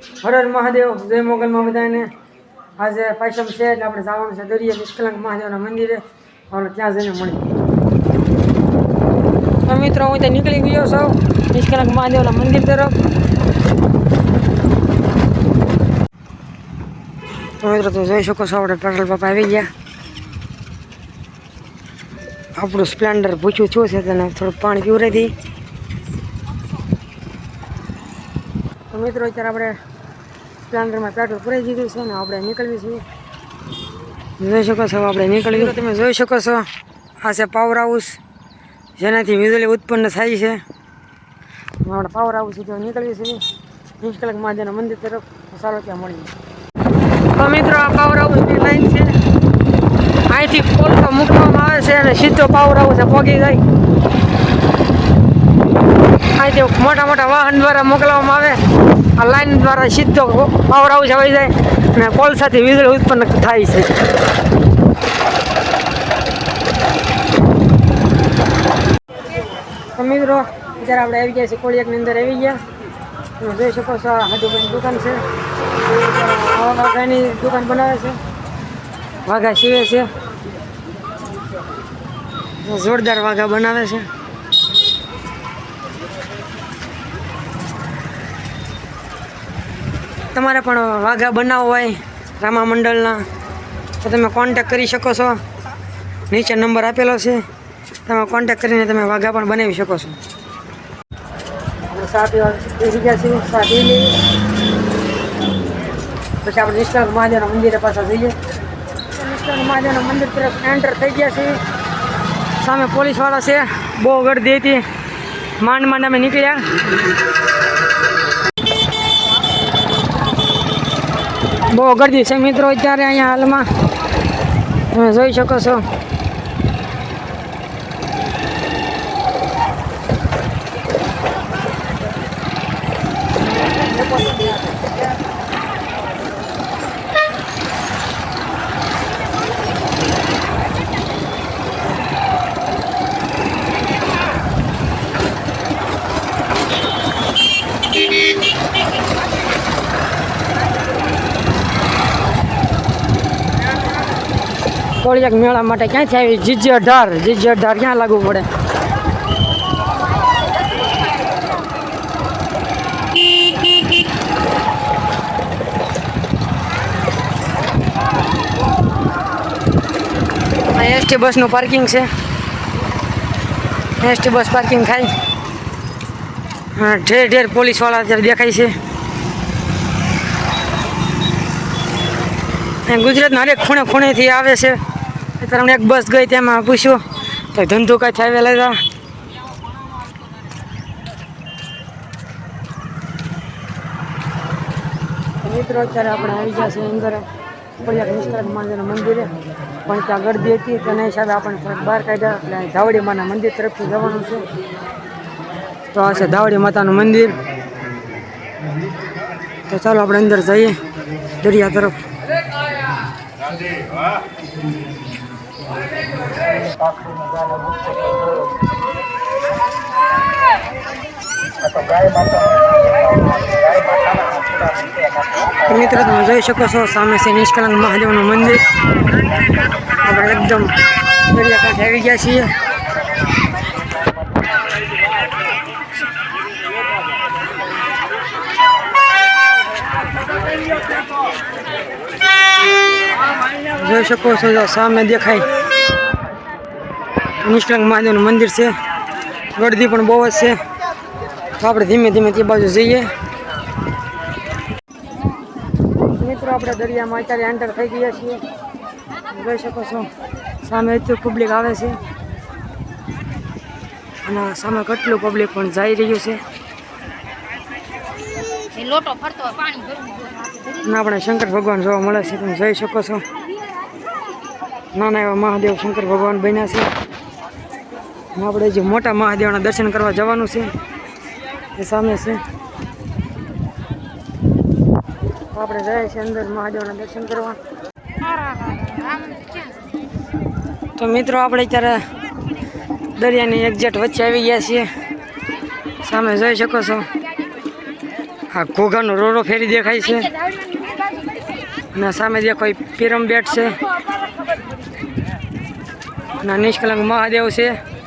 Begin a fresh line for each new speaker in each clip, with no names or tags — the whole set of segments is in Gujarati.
હર હર મહાદેવ, જય મોગલમાં બધાને આજે પાયસમ છે એટલે આપણે જવાનું છે દરિયે નિષ્કલંક મહાદેવના મંદિરે. આપણે ત્યાં જઈને મળી તો મિત્રો, હું ત્યાં નીકળી ગયો છું, નિષ્કલંક મહાદેવના મંદિર તરફ. તો મિત્રો તમે જોઈ શકો છો, આપણે પેટ્રોલ પંપ આવી ગયા. આપણું સ્પ્લેન્ડર પૂછ્યું છું છે, તેને થોડુંક પાણી પીવરાઈ દઈ તો મિત્રો અત્યારે આપણે સ્પ્લેન્ડરમાં પેટ્રોલ પૂરી દીધું છે ને આપણે નીકળવી છીએ. જોઈ શકો છો આપણે નીકળવી તમે જોઈ શકો છો આ છે પાવર હાઉસ જેનાથી વીજળી ઉત્પન્ન થાય છે. આપણે પાવર હાઉસ નીકળીએ છીએ. નિષ્કલક મહાદેવના મંદિર તરફ. ચાલો ત્યાં મળીએ. તો મિત્રો આ પાવર હાઉસની લાઈન છે. અહીંથી કોલસો મૂકવામાં આવે છે અને સીધો પાવર હાઉસ પોગી જાય. અહીંથી મોટા મોટા વાહન દ્વારા મોકલવામાં આવે. આ લાઈન દ્વારા સીધો પાવર હાઉસ આવી જાય અને કોલસાથી વીજળી ઉત્પન્ન થાય છે. મિત્રો અત્યારે આપણે આવી ગયા છીએ, કોળિયાકની અંદર આવી ગયા. તમે જોઈ શકો છો, આ હાજુભાઈની દુકાન છે. આવા વાઘાની દુકાન બનાવે છે. વાઘા સીવે છે. જોરદાર વાઘા બનાવે છે. તમારે પણ વાઘા બનાવવો હોય, રામા મંડળના, તો તમે કોન્ટેક કરી શકો છો. નીચે નંબર આપેલો છે. તમે કોન્ટેક કરીને તમે વાઘા પણ બનાવી શકો છો. સા પીવા બેસી ગયા છીએ સા પી પછી આપણે નિષ્ઠાન મહાદેવના મંદિરે પાછા જઈએ. નિષ્ઠાન મહાદેવના મંદિર તરફ એન્ટર થઈ ગયા છીએ. સામે પોલીસવાળા છે, બહુ ગર્દી હતી. માંડ માંડ અમે નીકળ્યા. બહુ ગરદી છે મિત્રો અત્યારે અહીંયા હાલમાં. તમે જોઈ શકો છો. કોળિયાક મેળા માટે ક્યાંથી આવી? જીજે અઢાર જીજે અઢાર ક્યાં લાગુ પડે? એસટી બસનું પાર્કિંગ છે. એસટી બસ પાર્કિંગ થાય. ઢેર ઢેર પોલીસવાળા અત્યારે દેખાય છે. ગુજરાતના હરેક ખૂણે ખૂણેથી આવે છે. હમણાં એક બસ ગઈ તેમાં પૂછ્યું. તો ધંધો કાંઈ આવેલા લેતા મિત્રો અત્યારે આપણે આવી ગયા છે અંદર પડિયાક નિષ્કલક મહાદેવના મંદિરે. પણ ત્યાં ગરદી હતી, તેના હિસાબે આપણે થોડાક બહાર કાઢ્યા. એટલે ધાવડી માના મંદિર તરફથી જવાનું છે. તો આ છે ધાવડી માતાનું મંદિર. તો ચાલો આપણે અંદર જઈએ દરિયા તરફ. તો મિત્રો, તમે જોઈ શકો છો, સામે છે નિષ્કલંક મહાદેવનું મંદિર. આપણે એકદમ દરિયાકાંઠે આવી ગયા છીએ. જોઈ શકો છો, જો સામે દેખાય નિષ્કલંક મહાદેવનું મંદિર છે. ગળદી પણ બહુ જ છે. તો આપણે ધીમે ધીમે તે બાજુ જઈએ. મિત્રો આપણે દરિયામાં અત્યારે એન્ટર થઈ ગયા છીએ. જોઈ શકો છો સામે એટલું પબ્લિક આવે છે. અને સામે કેટલું પબ્લિક પણ જઈ રહ્યું છે. અને આપણે શંકર ભગવાન જોવા મળે છે તમે જોઈ શકો છો. નાના એવા મહાદેવ શંકર ભગવાન બન્યા છે. આપણે જે મોટા મહાદેવના દર્શન કરવા જવાનું છે, એ સામે છે. આપણે જાય છે અંદર મહાદેવના દર્શન કરવા. તો મિત્રો, આપણે અત્યારે દરિયાની એક્ઝેટ વચ્ચે આવી ગયા છીએ. સામે જોઈ શકો છો. આ ઘોઘાનો રોરો ફેરી દેખાય છે. અને સામે દેખો એ પિરમ બેટ છે. અને નિષ્કલંક મહાદેવ છે.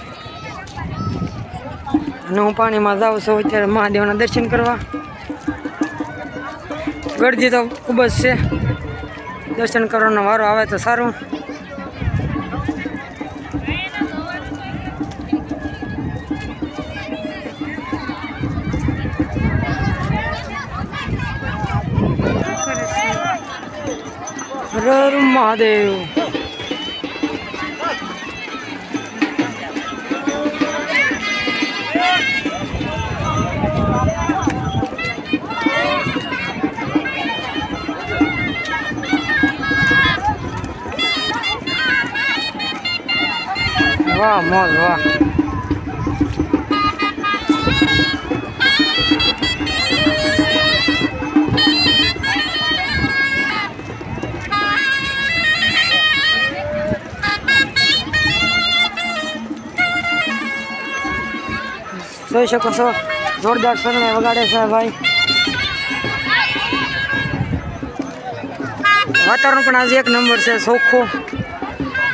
અને હું પાણીમાં જાઉં છું. અત્યારે મહાદેવના દર્શન કરવા. ગળદી તો ખૂબ જ છે. દર્શન કરવાનો વારો આવે તો સારું. હર મહાદેવ. વાહ મોજ, વાહ. જોઈ શકો છો, જોરદાર શરણે વગાડે છે ભાઈ. વાતાવરણ પણ આજે એક નંબર છે ચોખ્ખું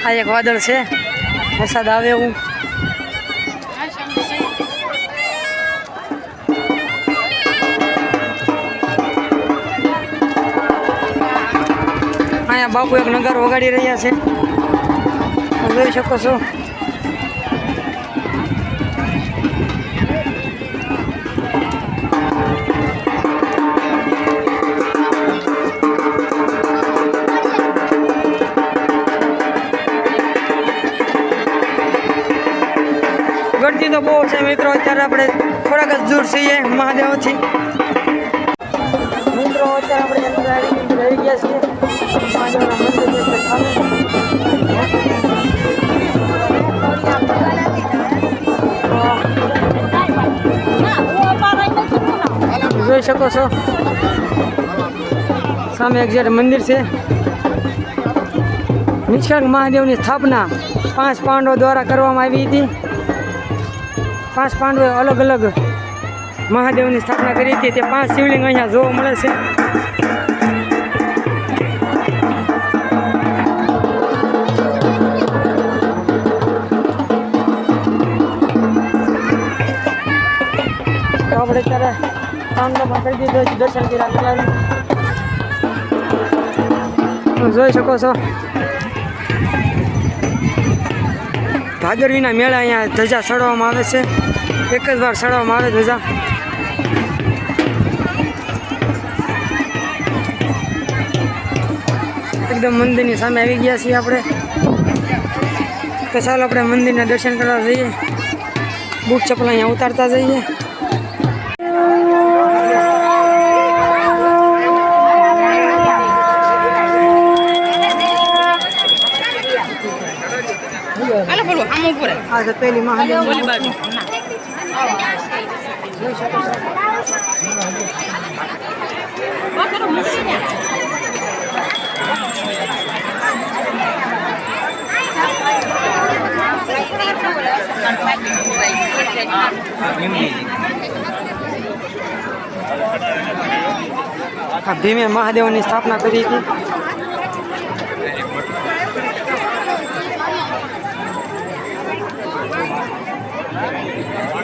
આ એક વાદળ છે. વરસાદ આવે એવું. અહીંયા બાપુ એક નગાર વગાડી રહ્યા છે. જોઈ શકો છો. ગળતી તો બહુ છે મિત્રો. અત્યારે આપણે થોડાક જ દૂર છીએ મહાદેવથી. મિત્રો, અત્યારે આપણે રહી ગયા છીએ જોઈ શકો છો? સામે એક્ઝેક્ટ મંદિર છે. નિષ્કળંક મહાદેવની સ્થાપના પાંચ પાંડવો દ્વારા કરવામાં આવી હતી. પાંચ પાંડવે અલગ અલગ મહાદેવની સ્થાપના કરી હતી. તે પાંચ શિવલિંગ અહીંયા જોવા મળે છે. આપણે અત્યારે પાંડવમાં કરી દીધો દર્શન કર્યા જોઈ શકો છો. ભાદરવીના મેળા અહીંયા ધજા ચડવામાં આવે છે. એક જ વાર ચડવામાં આવે ધજા. એકદમ મંદિરની સામે આવી ગયા છીએ આપણે. તો ચાલો આપણે મંદિરના દર્શન કરવા જઈએ. બુટ ચપ્પલ અહીંયા ઉતારતા જઈએ.
હાલો બોલો આમ ઉપર
આ છે પહેલી મહાદેવ
ઓલી બાજુ.
ભીમે મહાદેવની સ્થાપના કરી હતી.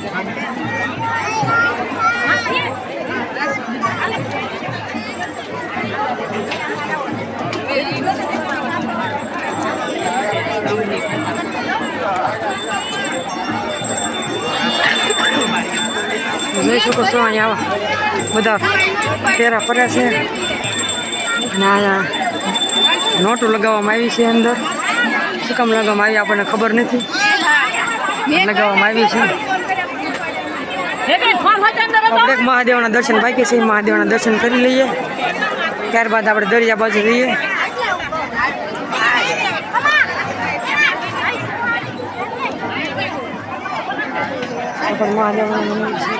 Jangan
જોઈ શકો છો અહીંયા બધા ફેરા ફર્યા છે. અને અહીંયા નોટું લગાવવામાં આવી છે અંદર. શું કામ લગાવવામાં આવી આપણને ખબર નથી. લગાવવામાં આવી છે. આપણે મહાદેવના દર્શન બાકી છે. મહાદેવના દર્શન કરી લઈએ. ત્યારબાદ આપણે દરિયા બાજુ જઈએ. પણ મહાદેવનું મંદિર છે.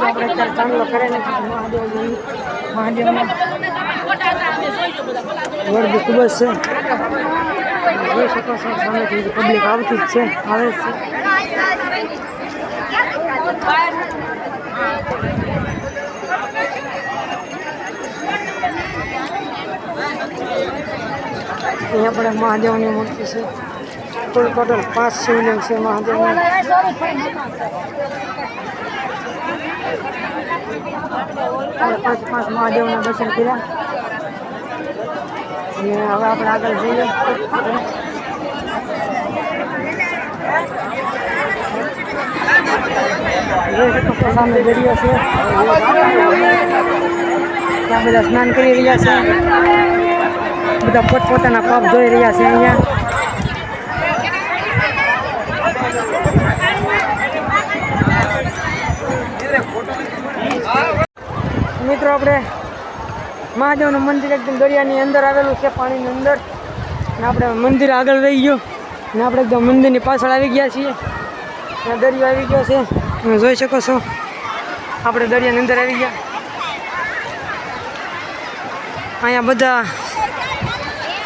મિત્રો આપણે અત્યારે ચાંદલો કરે ને મહાદેવ વર્ગ ખૂબ જ છે. જોઈ શકો છો સામેથી પબ્લિક આવતી જ છે, આવે છે. અહીંયા આપણે મહાદેવની મૂર્તિ છે. ટોટલ પાંચ શિવલિંગ છે મહાદેવની. આપણે પાંચ પાંચ મહાદેવના દર્શન કર્યા. અને હવે આપણે આગળ જઈએ. જોઈ શકો છો સામે દરિયો છે. ત્યાં બધા સ્નાન કરી રહ્યા છે. બધા પોતપોતાના પાપ ધોઈ રહ્યા છે અહીંયા. મિત્રો, આપણે મહાદેવનું મંદિર એકદમ દરિયાની અંદર આવેલું છે, પાણીની અંદર. ને આપણે મંદિર આગળ રહી ગયું. ને આપણે એકદમ મંદિરની પાછળ આવી ગયા છીએ. ત્યાં દરિયો આવી ગયો છે. તમે જોઈ શકો છો. આપણે દરિયાની અંદર આવી ગયા. અહીંયા બધા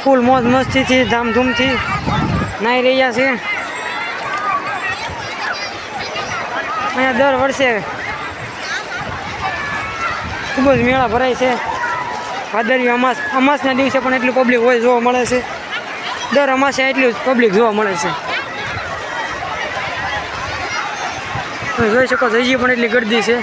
ફૂલ મોજ મસ્તીથી, ધામધૂમથી નાહી રહ્યા છે. અહીંયા દર વર્ષે ખૂબ જ મેળા ભરાય છે. ભાદરવી અમાસ, અમાસના દિવસે પણ એટલું પબ્લિક હોય જોવા મળે છે. દર અમાસે એટલું જ પબ્લિક જોવા મળે છે. જોઈ શકો છો પણ એટલી ગરદી છે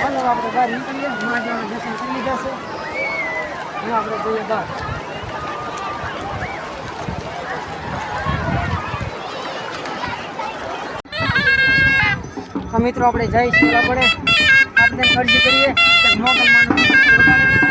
ચાલો આપણે બહાર નીકળીએ મહાદેવના દર્શન કરી લીધા છે હવે આપણે જઈએ બહાર હા મિત્રો આપણે જઈ છીએ આપણે આપણે ખર્ચ કરીએ. કે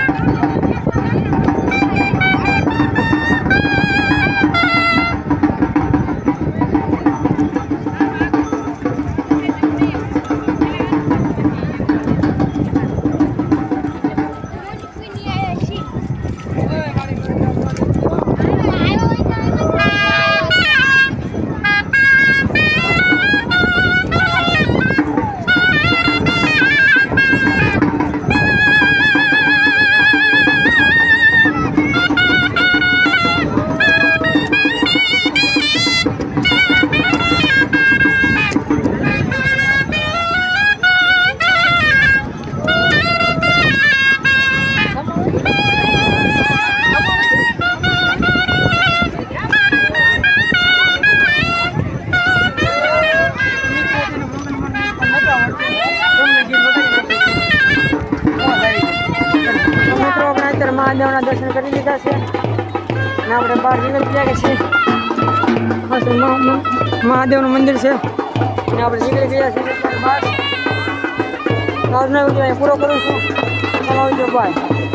મહાદેવનું મંદિર છે. અને આપણે નીકળી ગયા છીએ બહાર આજનો પૂરો કરું છું. ભાઈ